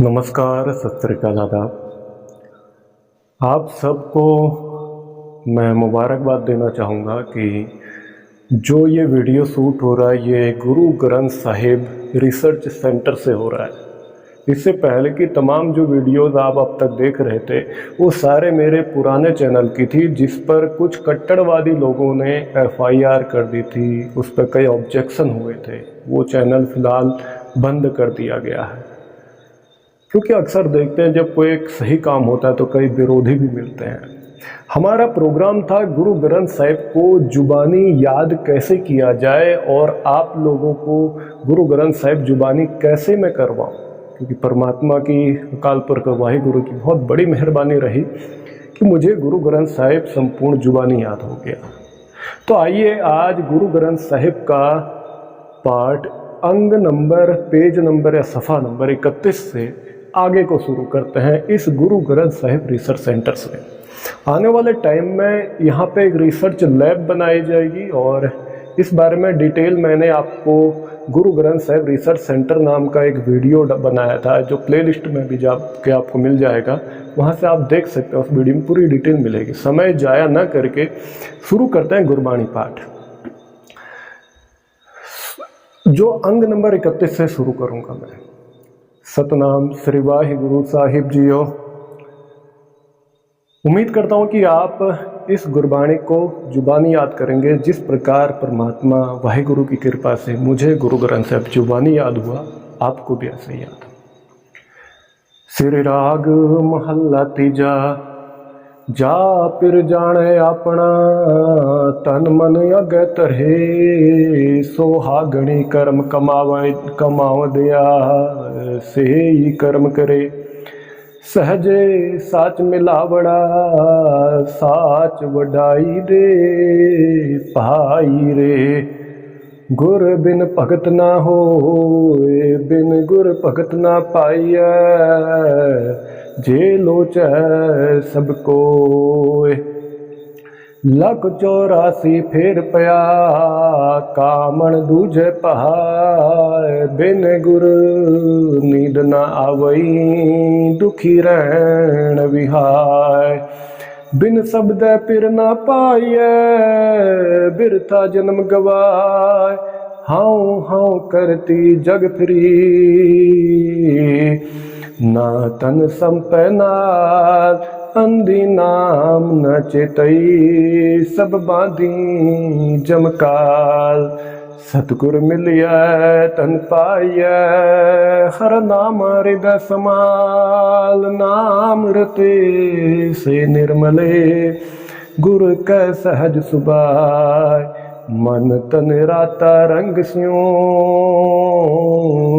नमस्कार सत श्रीकाल आदाब आप सबको मैं मुबारकबाद देना चाहूँगा कि जो ये वीडियो शूट हो रहा है, ये गुरु ग्रंथ साहिब रिसर्च सेंटर से हो रहा है। इससे पहले की तमाम जो वीडियोस आप अब तक देख रहे थे, वो सारे मेरे पुराने चैनल की थी, जिस पर कुछ कट्टरवादी लोगों ने एफआईआर कर दी थी, उस पर कई ऑब्जेक्शन हुए थे। वो चैनल फ़िलहाल बंद कर दिया गया है। क्योंकि अक्सर देखते हैं, जब कोई एक सही काम होता है तो कई विरोधी भी मिलते हैं। हमारा प्रोग्राम था, गुरु ग्रंथ साहिब को जुबानी याद कैसे किया जाए और आप लोगों को गुरु ग्रंथ साहिब जुबानी कैसे मैं करवाऊँ? क्योंकि परमात्मा की अकाल पुरख वाहे गुरु की बहुत बड़ी मेहरबानी रही कि मुझे गुरु ग्रंथ साहिब संपूर्ण जुबानी याद हो गया। तो आइए आज गुरु ग्रंथ साहिब का पाठ अंग नंबर, पेज नंबर या सफ़ा नंबर 31 से आगे को शुरू करते हैं इस गुरु ग्रंथ साहिब रिसर्च सेंटर से आने वाले टाइम में यहाँ पे एक रिसर्च लैब बनाई जाएगी और इस बारे में डिटेल मैंने आपको गुरु ग्रंथ साहिब रिसर्च सेंटर नाम का एक वीडियो बनाया था, जो प्लेलिस्ट में भी जाके आपको मिल जाएगा। वहाँ से आप देख सकते हैं, उस वीडियो में पूरी डिटेल मिलेगी। समय जाया न करके शुरू करते हैं गुरबाणी पाठ। जो अंग नंबर इकतीस से शुरू करूँगा मैं। सतनाम श्री वाहि गुरु साहिब जियो। उम्मीद करता हूँ कि आप इस गुरबाणी को जुबानी याद करेंगे, जिस प्रकार परमात्मा वाहिगुरु की कृपा से मुझे गुरु ग्रंथ साहब जुबानी याद हुआ, आपको भी ऐसे याद सिर राग महल्ला तीजा ਜਾ ਪਿਰ ਜਾਣੇ ਆਪਣਾ ਤਨ ਮਨ ਅਗੈ ਤਰਹਿ ਸੋਹਾਗਣੀ ਕਰਮ ਕਮਾਵੇ ਕਮਾਵਦਿਆ ਸੇਈ ਕਰਮ ਕਰੇ। ਸਹਜੇ ਸੱਚ ਮਿਲਾਵੜਾ, ਸਾਚ ਵਡਾਈ ਦੇ, ਭਾਈ ਰੇ। ਗੁਰ ਬਿਨ ਭਗਤ ਨਾ ਹੋਏ, ਬਿਨ ਗੁਰ ਭਗਤ ਨਾ ਪਾਈਐ। ਜੇ ਲੋਚੈ ਸਭ ਕੋਇ, ਲੱਖ 84 ਫੇਰ ਪਿਆ, ਕਾਮਣ ਦੂਜੇ ਪਹਾਏ ਬਿਨ ਗੁਰ ਨੀਂਦ ਨਾ ਆਵਈ, ਦੁਖੀ ਰਹਿਣ ਵਿਹਾਏ ਬਿਨ ਸਬਦੈ ਪਿਰ ਨਾ ਪਾਈਐ, ਬਿਰਥਾ ਜਨਮ ਗਵਾਏ ਹਾਉ ਹਾਉ ਕਰਤੀ ਜਗ ਫਰੀ। ਨਾ ਤਨ ਸੰਪੈ ਨਾਲ ਅੰਦੀ ਨਾਮ ਨ ਚੇਤਈ। ਸਭ ਬਾਂਧੀ ਜਮਕਾਲ ਸਤਿਗੁਰ ਮਿਲਿਆ ਤਨ ਪਾਈਐ, ਹਰ ਨਾਮ ਹਿਰਦੈ ਸਮਾਲ। ਨਾਮ ਰਤੇ ਸੇ ਨਿਰਮਲੇ, ਗੁਰ ਕੈ ਸਹਜ ਸੁਭਾਇ। ਮਨ ਤਨ ਰਾਤਾ ਰੰਗ ਸਿਉ,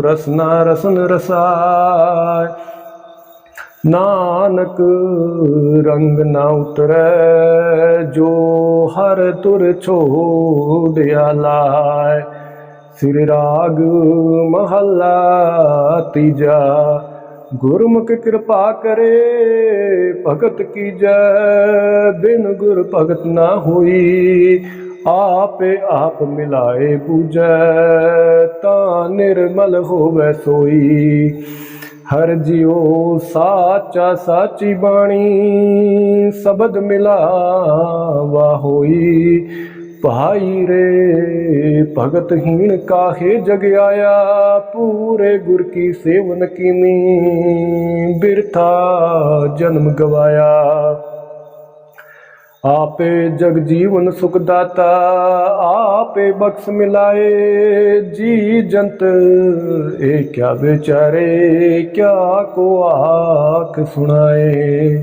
ਰਸਨਾ ਰਸਨ ਰਸਾਇ। ਨਾਨਕ ਰੰਗ ਨਾ ਉਤਰੈ, ਜੋ ਹਰ ਤੁਰ ਛੋੜਿਆ ਲਾਇ। ਸਿਰ ਰਾਗ ਮਹੱਲਾ ਤੀਜਾ, ਗੁਰਮੁਖ ਕਿਰਪਾ ਕਰੇ, ਭਗਤ ਕੀ ਕੀਜੈ ਬਿਨ ਗੁਰ ਭਗਤ ਨਾ ਹੋਈ ਆਪੇ ਆਪ ਮਿਲਾਏ ਪੂਜੈ, ਤਾਂ ਨਿਰਮਲ ਹੋਵੇ ਸੋਈ। ਹਰ ਜਿਉ ਸਾਚਾ ਸਾਚੀ ਬਾਣੀ, ਸ਼ਬਦ ਮਿਲਾਵਾ ਹੋਈ। ਭਾਈ ਰੇ ਭਗਤ ਹੀਣ ਕਾਹੇ ਜਗ ਆਇਆ? ਪੂਰੇ ਗੁਰ ਕੀ ਸੇਵਨ ਕੀਨੀ, ਬਿਰਥਾ ਜਨਮ ਗਵਾਇਆ। ਆਪੇ ਜਗ ਜੀਵਨ ਸੁਖ ਦਾਤਾ ਆਪੇ ਬਖਸ਼ ਮਿਲਾਏ ਜੀ ਜੰਤ। ਇਹ ਕਿਆ ਵਿਚਾਰੇ, ਕਿਆ ਕੋ ਆਖ ਸੁਣਾਏ।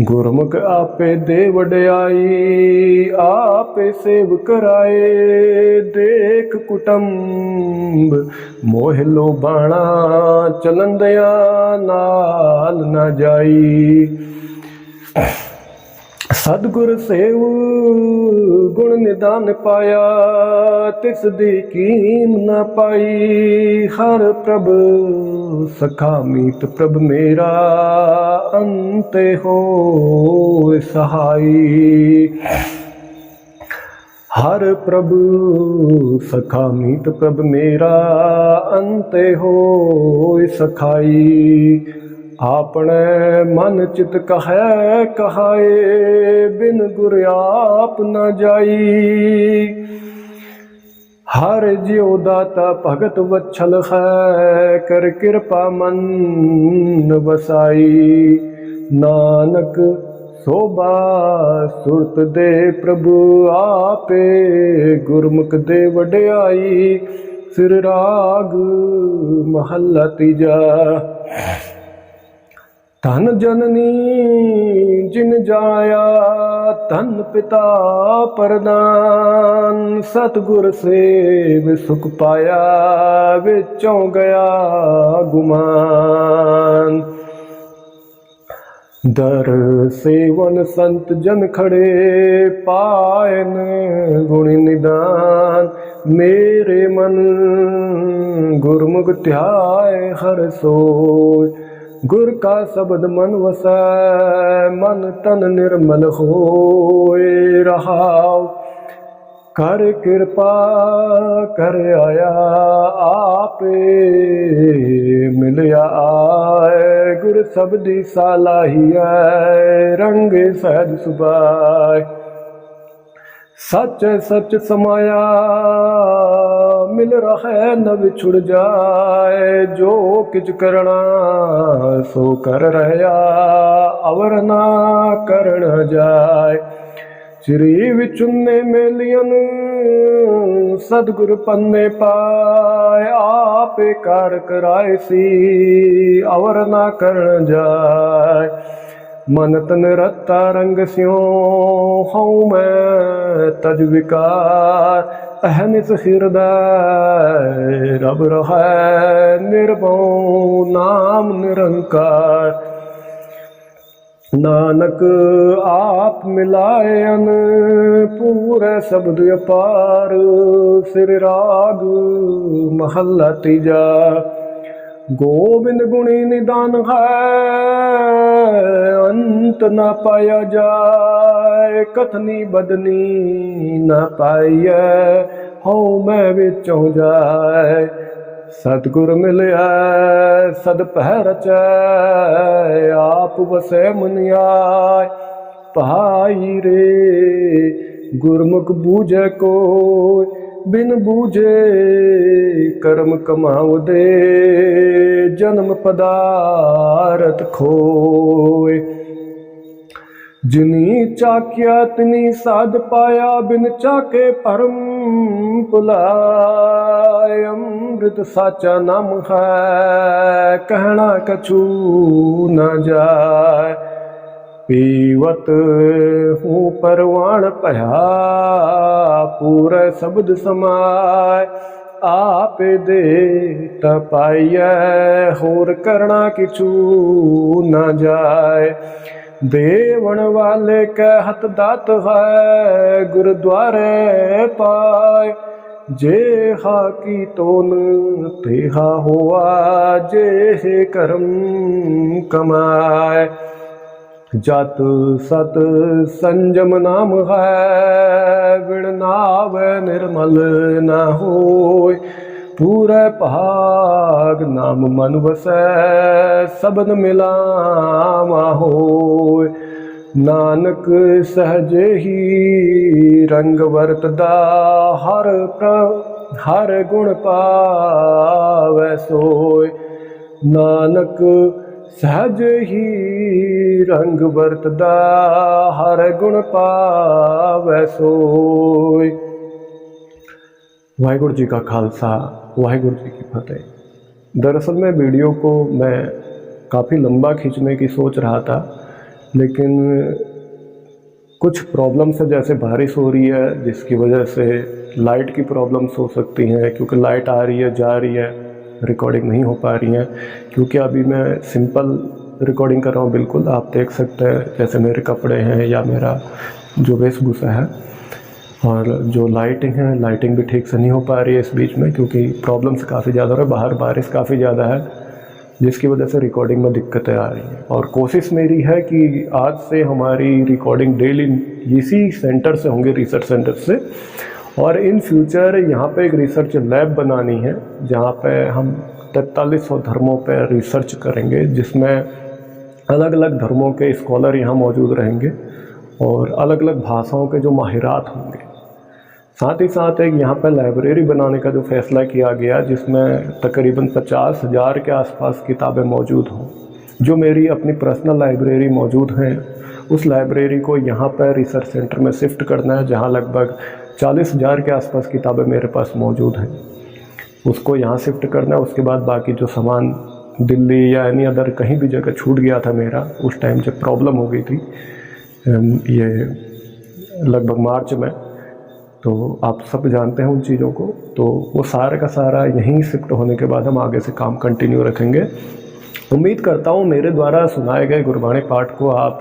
ਗੁਰਮੁਖ ਆਪੇ ਦੇ ਵਡਿਆਈ ਆਪੇ ਸੇਵ ਕਰਾਏ। ਦੇਖ ਕੁਟੰਬ, ਮੋਹ ਲੋਬਾਣਾ ਚਲੰਦਿਆਂ ਨਾਲ ਨਾ ਜਾਈ। ਸਤਿਗੁਰ ਸੇਵ, ਗੁਣ ਨਿਦਾਨ ਪਾਇਆ, ਤਿਸ ਦੀ ਕੀਮ ਨਾ ਪਾਈ। ਹਰ ਪ੍ਰਭ ਸਖਾ ਮੀਤ ਪ੍ਰਭ ਮੇਰਾ, ਅੰਤੇ ਹੋ ਸਹਾਈ। ਹਰ ਪ੍ਰਭ ਸਖਾ ਮੀਤ ਪ੍ਰਭ ਮੇਰਾ, ਅੰਤੇ ਹੋ ਸਖਾਈ। ਆਪਣੇ ਮਨ ਚਿਤ ਕਹੈ, ਕਹਾਏ, ਬਿਨ ਗੁਰ ਆਪ ਨ ਜਾਈ। ਹਰ ਜਿਉ ਦਾਤਾ ਭਗਤ ਵਛਲ ਹੈ, ਕਰ ਕਿਰਪਾ ਮਨ ਵਸਾਈ। ਨਾਨਕ ਸੋਭਾ ਸੁਰਤ ਦੇ ਪ੍ਰਭੂ ਆਪੇ ਗੁਰਮੁਖ ਦੇ ਵਡਿਆਈ। ਸਿਰ ਰਾਗ ਮਹੱਲਾ ਤੀਜਾ। ਧਨ ਜਨਨੀ ਜਿਨ ਜਾਇਆ, ਧਨ ਪਿਤਾ ਪਰਦਾਨ। ਸਤਗੁਰ ਸੇਵ ਸੁਖ ਪਾਇਆ, ਵਿੱਚੋਂ ਗਿਆ ਗੁਮਾਨ। ਦਰ ਸੇਵਨ ਸੰਤ ਜਨ ਖੜੇ, ਪਾਇਨ ਗੁਣ ਨਿਦਾਨ। ਮੇਰੇ ਮਨ ਗੁਰਮੁਖ ਧਿਆਏ ਹਰ ਸੋਏ ਗੁਰ ਕਾ ਸ਼ਬਦ ਮਨ ਵਸੈ, ਮਨ ਤਨ ਨਿਰਮਲ ਹੋਏ ਰਹਾਉ। ਕਰ ਕਿਰਪਾ, ਕਰ ਆਇਆ ਆਪੇ, ਮਿਲਿਆ ਆਏ। ਗੁਰ ਸਬਦੀ ਸਾਲਾਹੀਐ ਰੰਗ ਸਹਿਜ ਸੁਭਾਏ। ਸੱਚ ਸੱਚ ਸਮਾਇਆ ਮਿਲ ਰਹਾ, ਨ ਵਿਛੁੜ ਜਾਏ। ਜੋ ਕਿਛ ਕਰਣਾ, ਸੋ ਕਰ ਰਹਾ ਅਵਰ ਨਾ ਕਰਨ ਜਾਏ। ਸ੍ਰੀ ਵਿਚੁੰਨੇ ਮੇਲੀਅਨ ਸਤਿਗੁਰ ਪੰਨੇ ਪਾਏ। ਆਪੇ ਕਰ ਕਰਾਏ ਸੀ, ਅਵਰ ਨਾ ਕਰਨ ਜਾਏ। ਮਨ ਤਨ ਰਤਾ ਰੰਗ ਸਿਉ ਹਉ ਮੈਂ ਤਜ ਵਿਕਾਰ ਅਹਨਿਸ ਹਿਰਦੈ, ਰਬ ਰਹੈ ਨਿਰਭਉ, ਨਾਮ ਨਿਰੰਕਾਰ। ਨਾਨਕ ਆਪ ਮਿਲਾਇਨ ਪੂਰੇ ਸ਼ਬਦ ਅਪਾਰ, ਸਿਰ ਰਾਗ ਮਹੱਲਾ ਤੀਜਾ। ਗੋਬਿੰਦ ਗੁਣੀ ਨਿਦਾਨ ਹੈ, ਅੰਤ ਨਾ ਪਾਇਆ ਜਾਏ, ਕਥਨੀ ਬਦਨੀ ਨਾ ਪਾਈਐ, ਹਉ ਮੈਂ ਵਿੱਚੋਂ ਜਾਏ। ਸਤਿਗੁਰ ਮਿਲਿਆ ਸਦ ਪਹਿ ਰਚੈ, ਆਪ ਵਸੈ ਮੁਨਿਆਇ ਭਾਈ ਰੇ, ਗੁਰਮੁਖ ਬੂਝੈ ਕੋਇ ਬਿਨ ਬੂਝੇ ਕਰਮ ਕਮਾਉਦੇ, ਜਨਮ ਪਦਾਰਥ ਖੋਏ। ਜਿਨੀ ਚਾਕਿਆ, ਤਿਨੀ ਸਾਧ ਪਾਇਆ, ਬਿਨ ਚਾਕੇ ਪਰਮ ਪੁਲਾਇ ਅੰਮ੍ਰਿਤ ਸਾਚਾ ਨਾਮ ਹੈ, ਕਹਿਣਾ ਕਛੂ ਨਾ ਜਾ ਪੀਵਤ ਹੂੰ ਪਰਵਾਣ ਭਇਆ, ਪੂਰੇ ਸ਼ਬਦ ਸਮਾਏ। ਆਪ ਦੇ ਤਪਾਈਐ, ਹੋਰ ਕਰਣਾ ਕਿਛੂ ਨਾ ਜਾਏ। ਦੇਵਣ ਵਾਲੇ ਕੈ ਹੱਥ ਦਾਤ ਹੈ ਗੁਰਦੁਆਰੇ ਪਾਏ ਜੇ ਹਾ ਕੀ ਤੋਨ ਤੇਹਾ ਹੋਆ, ਜੇ ਕਰਮ ਕਮਾਏ ਜਤ ਸਤ ਸੰਜਮ ਨਾਮ ਹੈ ਗੁਣ ਨਾਵੈ ਨਿਰਮਲ ਨਾ ਹੋਏ। ਪੂਰੇ ਭਾਗ ਨਾਮ ਮਨ ਵਸੈ, ਸਬਦ ਮਿਲਾਵਾ ਹੋਇ ਨਾਨਕ ਸਹਜੇ ਹੀ ਰੰਗ ਵਰਤਦਾ, ਹਰ ਪ੍ਰ, ਹਰ ਗੁਣ ਪਾਵੈ ਸੋਏ। ਨਾਨਕ ਸਹਜ ਹੀ ਰੰਗ ਵਰਤਦਾ ਹਰ ਗੁਣ ਪਾਵੈ ਸੋਇ वाहिगुरु जी का खालसा वाहिगुरु जी की फतेह दरअसल में वीडियो को मैं काफ़ी लंबा खींचने की सोच रहा था लेकिन कुछ प्रॉब्लम्स है जैसे बारिश हो रही है जिसकी वजह से लाइट की प्रॉब्लम्स हो सकती हैं क्योंकि लाइट आ रही है जा रही है रिकॉर्डिंग नहीं हो पा रही है। क्योंकि अभी मैं सिंपल रिकॉर्डिंग कर रहा हूँ, बिल्कुल आप देख सकते हैं, जैसे मेरे कपड़े हैं या मेरा जो वेशभूषा है। और जो लाइटिंग है लाइटिंग भी ठीक से नहीं हो पा रही है इस बीच में, क्योंकि प्रॉब्लम्स काफ़ी ज़्यादा हो रहा है। बाहर बारिश काफ़ी ज़्यादा है, जिसकी वजह से रिकॉर्डिंग में दिक्कतें आ रही हैं। और कोशिश मेरी है कि आज से हमारी रिकॉर्डिंग डेली इसी सेंटर से होंगे रिसर्च सेंटर से। और इन फ्यूचर यहाँ पे एक रिसर्च लैब बनानी है, जहाँ पे हम तैतालीस सौ धर्मों पर रिसर्च करेंगे, जिसमें अलग अलग धर्मों के स्कॉलर यहाँ मौजूद रहेंगे और अलग अलग भाषाओं के जो माहिरात होंगे। साथ ही साथ एक यहाँ पर लाइब्रेरी बनाने का जो फैसला किया गया, जिसमें तकरीबन पचास हज़ार के आसपास किताबें मौजूद हों, जो मेरी अपनी पर्सनल लाइब्रेरी मौजूद हैं। उस लाइब्रेरी को यहाँ पर रिसर्च सेंटर में शिफ्ट करना है, जहाँ लगभग चालीस हज़ार के आसपास किताबें मेरे पास मौजूद हैं। उसको यहाँ शिफ्ट करना, उसके बाद बाकी जो सामान दिल्ली या एनी अदर कहीं भी जगह छूट गया था मेरा, उस टाइम जब प्रॉब्लम हो गई थी ये लगभग मार्च में तो आप सब जानते हैं उन चीज़ों को तो वो सारा का सारा यहीं शिफ्ट होने के बाद हम आगे से काम कंटिन्यू रखेंगे। उम्मीद करता हूँ मेरे द्वारा सुनाए गए गुरबाणी पाठ को आप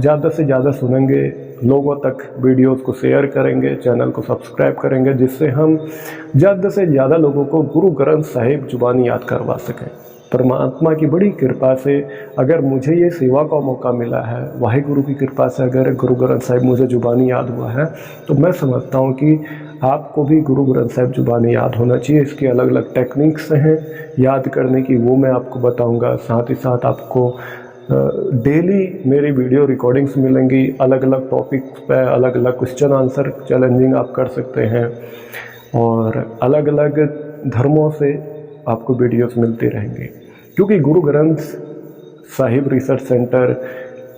ज़्यादा से ज़्यादा सुनेंगे लोगों तक वीडियोस को शेयर करेंगे, चैनल को सब्सक्राइब करेंगे, जिससे हम ज़्यादा से ज़्यादा लोगों को गुरु ग्रंथ साहिब जुबानी याद करवा सकें। परमात्मा की बड़ी कृपा से अगर मुझे ये सेवा का मौका मिला है वाहे गुरु की कृपा से अगर गुरु ग्रंथ साहिब मुझे जुबानी याद हुआ है तो मैं समझता हूँ कि आपको भी गुरु ग्रंथ साहिब जुबानी याद होना चाहिए। इसकी अलग अलग टेक्निक्स हैं, याद करने की वो मैं आपको बताऊँगा। साथ ही साथ आपको डेली मेरी वीडियो रिकॉर्डिंग्स मिलेंगी अलग अलग टॉपिक पे अलग अलग क्वेश्चन आंसर चैलेंजिंग आप कर सकते हैं। और अलग अलग धर्मों से आपको वीडियोस मिलती रहेंगी। क्योंकि गुरु ग्रंथ साहिब रिसर्च सेंटर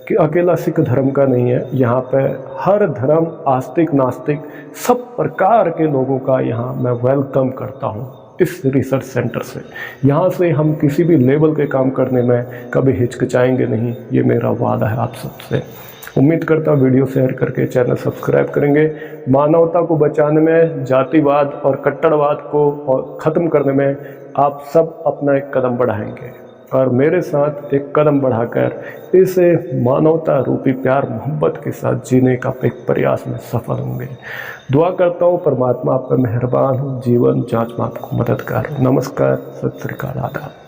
कि अकेला सिख धर्म का नहीं है, यहाँ पे हर धर्म, आस्तिक, नास्तिक सब प्रकार के लोगों का यहाँ मैं वेलकम करता हूँ। इस रिसर्च सेंटर से। यहाँ से हम किसी भी लेवल के काम करने में कभी हिचकिचाएँगे नहीं, ये मेरा वादा है आप सबसे। उम्मीद करता हूँ वीडियो शेयर करके चैनल सब्सक्राइब करेंगे। मानवता को बचाने में, जातिवाद और कट्टरवाद को ख़त्म करने में आप सब अपना एक कदम बढ़ाएँगे। और मेरे साथ एक कदम बढ़ाकर इसे मानवता रूपी प्यार, मोहब्बत के साथ जीने का एक प्रयास में सफल होंगे। दुआ करता हूँ, परमात्मा आप पर मेहरबान हो, जीवन जाँच में आपको मदद कर। नमस्कार, सत श्रीकाल आदाब।